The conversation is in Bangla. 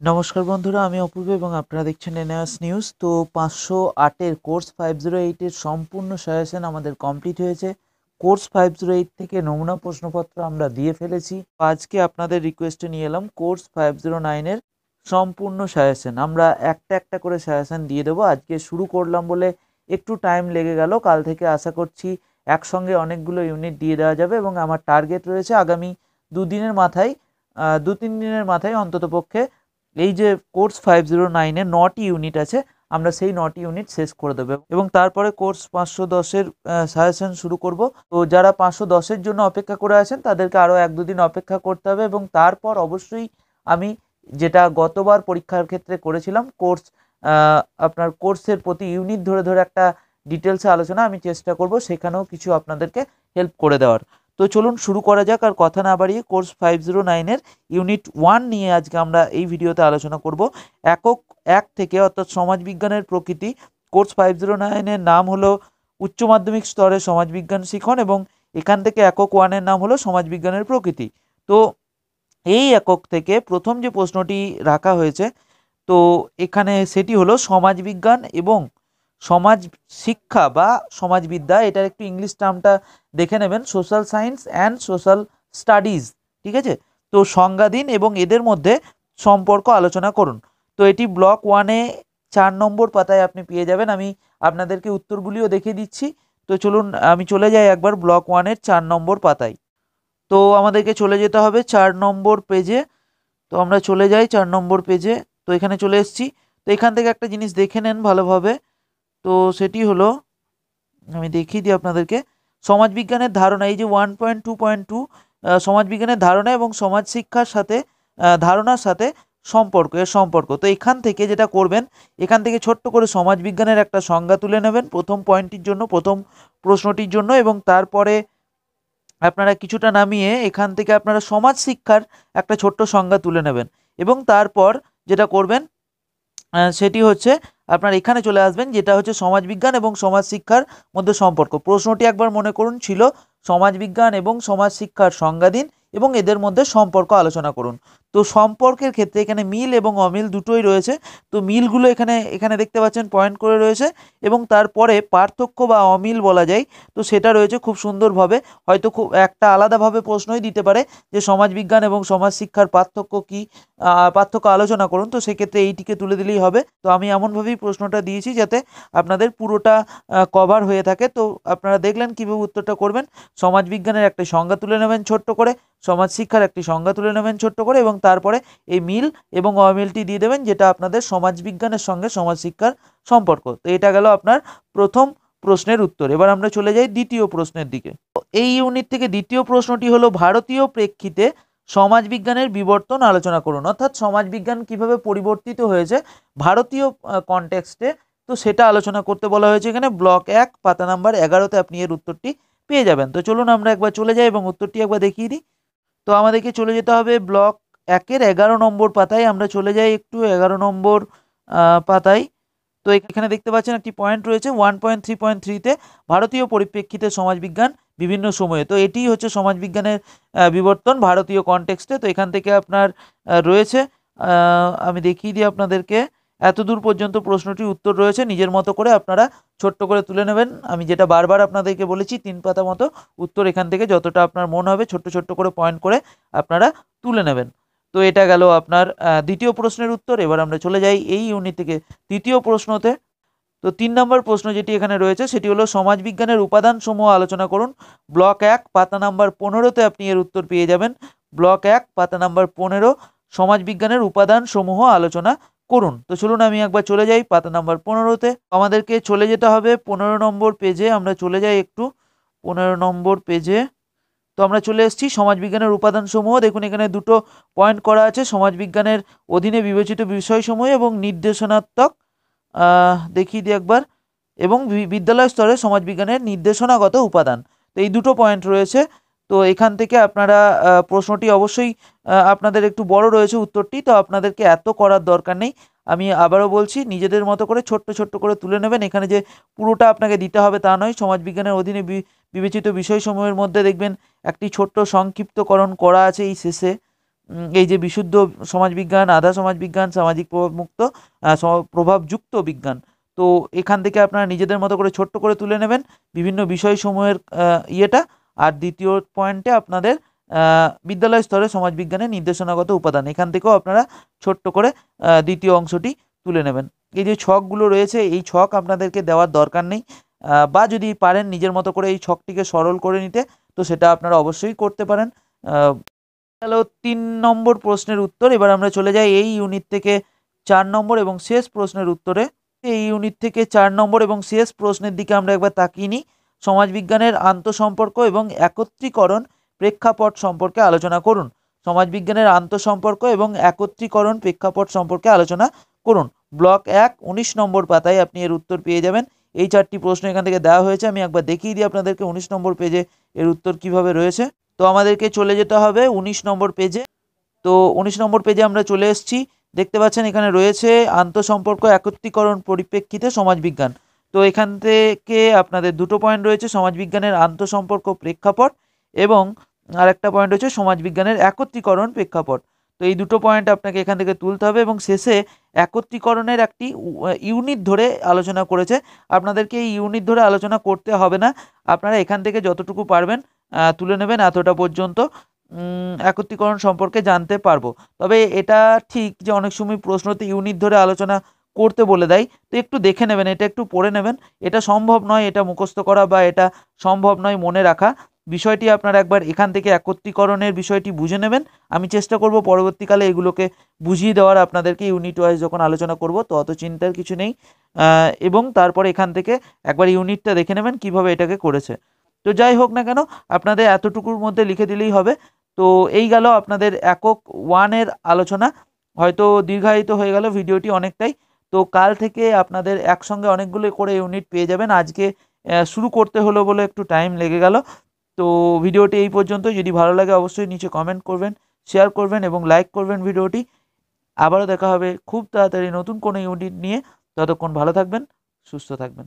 নমস্কার বন্ধুরা, আমি অপূর্ব এবং আপনারা দেখছেন এনআস নিউজ। তো পাঁচশো আটের কোর্স ফাইভ জিরো এইটের সম্পূর্ণ সাজেশন আমাদের কমপ্লিট হয়েছে। কোর্স ফাইভ জিরো এইট থেকে নমুনা প্রশ্নপত্র আমরা দিয়ে ফেলেছি। আজকে আপনাদের রিকোয়েস্টে নিয়ে এলাম কোর্স ফাইভ জিরো নাইনের সম্পূর্ণ সাজেশন। আমরা একটা একটা করে সাজেশন দিয়ে দেবো। আজকে শুরু করলাম বলে একটু টাইম লেগে গেল। কাল থেকে আশা করছি একসঙ্গে অনেকগুলো ইউনিট দিয়ে দেওয়া যাবে এবং আমার টার্গেট রয়েছে আগামী দুদিনের মাথায় দু তিন দিনের মাথায় অন্ততপক্ষে এই যে কোর্স ফাইভ জিরো নাইনে নটি ইউনিট আছে, আমরা সেই নটি ইউনিট শেষ করে দেবো এবং তারপরে কোর্স পাঁচশো দশের সাজেশন শুরু করব। তো যারা পাঁচশো দশের জন্য অপেক্ষা করে আছেন, তাদেরকে আরও এক দুদিন অপেক্ষা করতে হবে এবং তারপর অবশ্যই আমি যেটা গতবার পরীক্ষার ক্ষেত্রে করেছিলাম, কোর্স আপনার কোর্সের প্রতি ইউনিট ধরে ধরে একটা ডিটেলসে আলোচনা আমি চেষ্টা করব, সেখানেও কিছু আপনাদেরকে হেল্প করে দেওয়ার। তো চলুন শুরু করা যাক আর কথা না বাড়িয়ে কোর্স ফাইভ জিরো নাইনের ইউনিট ওয়ান নিয়ে আজকে আমরা এই ভিডিওতে আলোচনা করব। একক এক থেকে অর্থাৎ সমাজবিজ্ঞানের প্রকৃতি কোর্স ফাইভ জিরো নাইনের নাম হলো উচ্চ মাধ্যমিক স্তরে সমাজবিজ্ঞান শিখন এবং এখান থেকে একক ওয়ানের নাম হলো সমাজবিজ্ঞানের প্রকৃতি। তো এই একক থেকে প্রথম যে প্রশ্নটি রাখা হয়েছে, তো এখানে সেটি হলো সমাজবিজ্ঞান এবং সমাজ শিক্ষা বা সমাজবিদ্যা, এটার একটু ইংলিশ টার্মটা দেখে নেবেন social science and social studies ঠিক আছে? তো সংজ্ঞা দিন এবং এদের মধ্যে সম্পর্ক আলোচনা করুন। তো এটি ব্লক ওয়ানে চার নম্বর পাতায় আপনি পেয়ে যাবেন, আমি আপনাদেরকে উত্তরগুলিও দেখিয়ে দিচ্ছি। তো চলুন, আমি চলে যাই একবার ব্লক ওয়ানের চার নম্বর পাতায়। তো আমাদেরকে চলে যেতে হবে চার নম্বর পেজে তো আমরা চলে যাই চার নম্বর পেজে তো এখানে চলে এসেছি। তো এখান থেকে একটা জিনিস দেখে নেন ভালোভাবে। তো সেটি হলো, আমি দেখিয়ে দিই আপনাদেরকে, সমাজবিজ্ঞানের ধারণা, এই যে one point two point two সমাজবিজ্ঞানের ধারণা এবং সমাজ শিক্ষার সাথে ধারণার সাথে সম্পর্ক, এর সম্পর্ক। তো এখান থেকে যেটা করবেন, এখান থেকে ছোট্ট করে সমাজবিজ্ঞানের একটা সংজ্ঞা তুলে নেবেন, প্রথম পয়েন্টটির জন্য, প্রথম প্রশ্নটির জন্য এবং তারপরে আপনারা কিছুটা নামিয়ে এখান থেকে আপনারা সমাজ শিক্ষার একটা ছোট্ট সংজ্ঞা তুলে নেবেন। এবং তারপর যেটা করবেন সেটি হচ্ছে আপনার এখানে চলে আসবেন, যেটা হচ্ছে সমাজবিজ্ঞান এবং সমাজ শিক্ষার মধ্যে সম্পর্ক। প্রশ্নটি একবার মনে করুন, ছিল সমাজবিজ্ঞান এবং সমাজ শিক্ষার সংজ্ঞাধীন এবং এদের মধ্যে সম্পর্ক আলোচনা করুন। তো সম্পর্কের ক্ষেত্রে এখানে মিল এবং অমিল দুটোই রয়েছে। তো মিলগুলো এখানে এখানে দেখতে পাচ্ছেন পয়েন্ট করে রয়েছে এবং তারপরে পার্থক্য বা অমিল বলা যায়, তো সেটা রয়েছে খুব সুন্দরভাবে। হয়তো খুব একটা আলাদাভাবে প্রশ্নই দিতে পারে যে সমাজবিজ্ঞান এবং সমাজ শিক্ষার পার্থক্য কী পার্থক্য আলোচনা করুন। তো সেক্ষেত্রে এইটিকে তুলে দিলেই হবে। তো আমি এমনভাবেই প্রশ্নটা দিয়েছি যাতে আপনাদের পুরোটা কভার হয়ে থাকে। তো আপনারা দেখলেন কীভাবে উত্তরটা করবেন। সমাজবিজ্ঞানের একটা সংজ্ঞা তুলে নেবেন ছোট্ট করে সমাজ শিক্ষার একটি সংজ্ঞা তুলে নেবেন ছোট্ট করে এবং তারপরে এই মিল এবং অমিলটি দিয়ে দেবেন, যেটা আপনাদের সমাজবিজ্ঞানের সঙ্গে সমাজ শিক্ষার সম্পর্ক। তো এটা গেল আপনার প্রথম প্রশ্নের উত্তর। এবার আমরা চলে যাই দ্বিতীয় প্রশ্নের দিকে। এই ইউনিট থেকে দ্বিতীয় প্রশ্নটি হলো, ভারতীয় প্রেক্ষিতে সমাজবিজ্ঞানের বিবর্তন আলোচনা করুন। অর্থাৎ সমাজবিজ্ঞান কীভাবে পরিবর্তিত হয়েছে ভারতীয় কনটেক্সটে তো সেটা আলোচনা করতে বলা হয়েছে এখানে। ব্লক এক, পাতা নাম্বার এগারোতে আপনি এর উত্তরটি পেয়ে যাবেন। তো চলুন আমরা একবার চলে যাই এবং উত্তরটি একবার দেখিয়ে দিই। তো আমাদেরকে চলে যেতে হবে ব্লক একের এগারো নম্বর পাতায় আমরা চলে যাই একটু এগারো নম্বর পাতায়। তো এখানে দেখতে পাচ্ছেন একটি পয়েন্ট রয়েছে ওয়ান পয়েন্ট থ্রি পয়েন্ট থ্রিতে ভারতীয় পরিপ্রেক্ষিতে সমাজবিজ্ঞান বিভিন্ন সময়ে। তো এটি হচ্ছে সমাজবিজ্ঞানের বিবর্তন ভারতীয় কনটেক্সটে তো এখান থেকে আপনার রয়েছে আমি দেখিয়ে দিই আপনাদেরকে। এতদূর পর্যন্ত প্রশ্নটির উত্তর রয়েছে, নিজের মতো করে আপনারা ছোট্ট করে তুলে নেবেন। আমি যেটা বারবার আপনাদেরকে বলেছি, তিন পাতা মতো উত্তর এখান থেকে যতটা আপনার মন হবে, ছোট্ট ছোট্ট করে পয়েন্ট করে আপনারা তুলে নেবেন। তো এটা গেল আপনার দ্বিতীয় প্রশ্নের উত্তর। এবার আমরা চলে যাই এই ইউনিট থেকে তৃতীয় প্রশ্নতে। তো তিন নম্বর প্রশ্ন যেটি এখানে রয়েছে, সেটি হলো সমাজবিজ্ঞানের উপাদানসমূহ আলোচনা করুন। ব্লক এক, পাতা নাম্বার পনেরোতে আপনি এর উত্তর পেয়ে যাবেন। ব্লক এক, পাতা নাম্বার পনেরো, সমাজবিজ্ঞানের উপাদানসমূহ আলোচনা করুন। তো চলুন আমি একবার চলে যাই পাতা নাম্বার পনেরোতে। আমাদেরকে চলে যেতে হবে পনেরো নম্বর পেজে আমরা চলে যাই একটু। পনেরো নম্বর পেজে তো আমরা চলে এসেছি সমাজবিজ্ঞানের উপাদানসমূহ। দেখুন, এখানে দুটো পয়েন্ট করা আছে, সমাজবিজ্ঞানের অধীনে বিবেচিত বিষয়সমূহ এবং নির্দেশনাত্মক দেখিয়ে দিই একবার, এবং বিদ্যালয় স্তরে সমাজবিজ্ঞানের নির্দেশনাগত উপাদান। তো এই দুটো পয়েন্ট রয়েছে। তো এখান থেকে আপনারা প্রশ্নটি অবশ্যই আপনাদের একটু বড় রয়েছে উত্তরটি, তো আপনাদেরকে এত করার দরকার নেই। আমি আবারও বলছি, নিজেদের মতো করে ছোট্ট ছোট্ট করে তুলে নেবেন। এখানে যে পুরোটা আপনাকে দিতে হবে তা নয়, সমাজবিজ্ঞানের অধীনে বিবেচিত বিষয়সমূহের মধ্যে দেখবেন একটি ছোট্ট সংক্ষিপ্তকরণ করা আছে এই শেষে। এই যে বিশুদ্ধ সমাজবিজ্ঞান, আধা সমাজবিজ্ঞান, সামাজিক প্রভাবমুক্ত প্রভাবযুক্ত বিজ্ঞান। তো এখান থেকে আপনারা নিজেদের মতো করে ছোট্ট করে তুলে নেবেন। বিভিন্ন বিষয়সমূহের ইয়েটা আর দ্বিতীয় পয়েন্টে আপনাদের বিদ্যালয় স্তরে সমাজবিজ্ঞানের নির্দেশনাগত উপাদান। এখান থেকেও আপনারা ছোট্ট করে দ্বিতীয় অংশটি তুলে নেবেন। এই যে ছকগুলো রয়েছে এই ছক আপনাদেরকে দেওয়ার দরকার নেই। বা যদি পারেন নিজের মতো করে এই ছকটিকে সরল করে নিতে তো সেটা আপনারা অবশ্যই করতে পারেন। আহ, গেল তিন নম্বর প্রশ্নের উত্তর। এবার আমরা চলে যাই এই ইউনিট থেকে চার নম্বর এবং শেষ প্রশ্নের উত্তরে। এই ইউনিট থেকে চার নম্বর এবং শেষ প্রশ্নের দিকে আমরা একবার তাকিয়ে নিই। সমাজবিজ্ঞানের আন্তঃসম্পর্ক এবং একত্রীকরণ প্রেক্ষাপট সম্পর্কে আলোচনা করুন। সমাজবিজ্ঞানের আন্তঃসম্পর্ক এবং একত্রীকরণ প্রেক্ষাপট সম্পর্কে আলোচনা করুন। ব্লক এক, উনিশ নম্বর পাতায় আপনি এর উত্তর পেয়ে যাবেন। এই চারটি প্রশ্ন এখান থেকে দেওয়া হয়েছে, আমি একবার দেখিয়ে দিই আপনাদেরকে উনিশ নম্বর পেজে এর উত্তর কীভাবে রয়েছে। তো আমাদেরকে চলে যেতে হবে উনিশ নম্বর পেজে। তো উনিশ নম্বর পেজে আমরা চলে এসেছি। দেখতে পাচ্ছেন এখানে রয়েছে আন্তঃসম্পর্ক, একত্রীকরণ পরিপ্রেক্ষিতে সমাজবিজ্ঞান। তো এখান থেকে আপনাদের দুটো পয়েন্ট রয়েছে, সমাজবিজ্ঞানের আন্তঃসম্পর্ক প্রেক্ষাপট এবং আরেকটা পয়েন্ট হচ্ছে সমাজবিজ্ঞানের একত্রীকরণ প্রেক্ষাপট। তো এই দুটো পয়েন্ট আপনাকে এখান থেকে তুলতে হবে এবং শেষে একত্রীকরণের একটি ইউনিট ধরে আলোচনা করেছে। আপনাদেরকে এই ইউনিট ধরে আলোচনা করতে হবে না। আপনারা এখান থেকে যতটুকু পারবেন তুলে নেবেন, এতটা পর্যন্ত একত্রীকরণ সম্পর্কে জানতে পারব। তবে এটা ঠিক যে অনেক সময় প্রশ্নতে ইউনিট ধরে আলোচনা করতে বলে দেয়, তো একটু দেখে নেবেন, এটা একটু পড়ে নেবেন। এটা সম্ভব নয় এটা মুখস্থ করা বা এটা সম্ভব নয় মনে রাখা। বিষয়টি আপনারা একবার এখান থেকে একত্রীকরণের বিষয়টি বুঝে নেবেন। আমি চেষ্টা করব পরবর্তীকালে এগুলোকে বুঝিয়ে দেওয়ার আপনাদেরকে ইউনিট ওয়াইজ যখন আলোচনা করব, তো অত চিন্তার কিছু নেই। এবং তারপরে এখান থেকে একবার ইউনিটটা দেখে নেবেন কীভাবে এটাকে করেছে। তো যাই হোক না কেন, আপনাদের এতটুকুর মধ্যে লিখে দিলেই হবে। তো এই গেল আপনাদের একক ওয়ানের আলোচনা। হয়তো দীর্ঘায়িত হয়ে গেল ভিডিওটি অনেকটাই। তো কাল থেকে আপনাদের একসঙ্গে অনেকগুলো করে ইউনিট পেয়ে যাবেন। আজকে শুরু করতে হলো বলে একটু টাইম লেগে গেল। তো ভিডিওটি এই পর্যন্ত যদি ভালো লাগে অবশ্যই নিচে কমেন্ট করবেন শেয়ার করবেন এবং লাইক করবেন ভিডিওটি। আবারও দেখা হবে খুব তাড়াতাড়ি নতুন কোনো ইউনিট নিয়ে। ততক্ষণ ভালো থাকবেন, সুস্থ থাকবেন।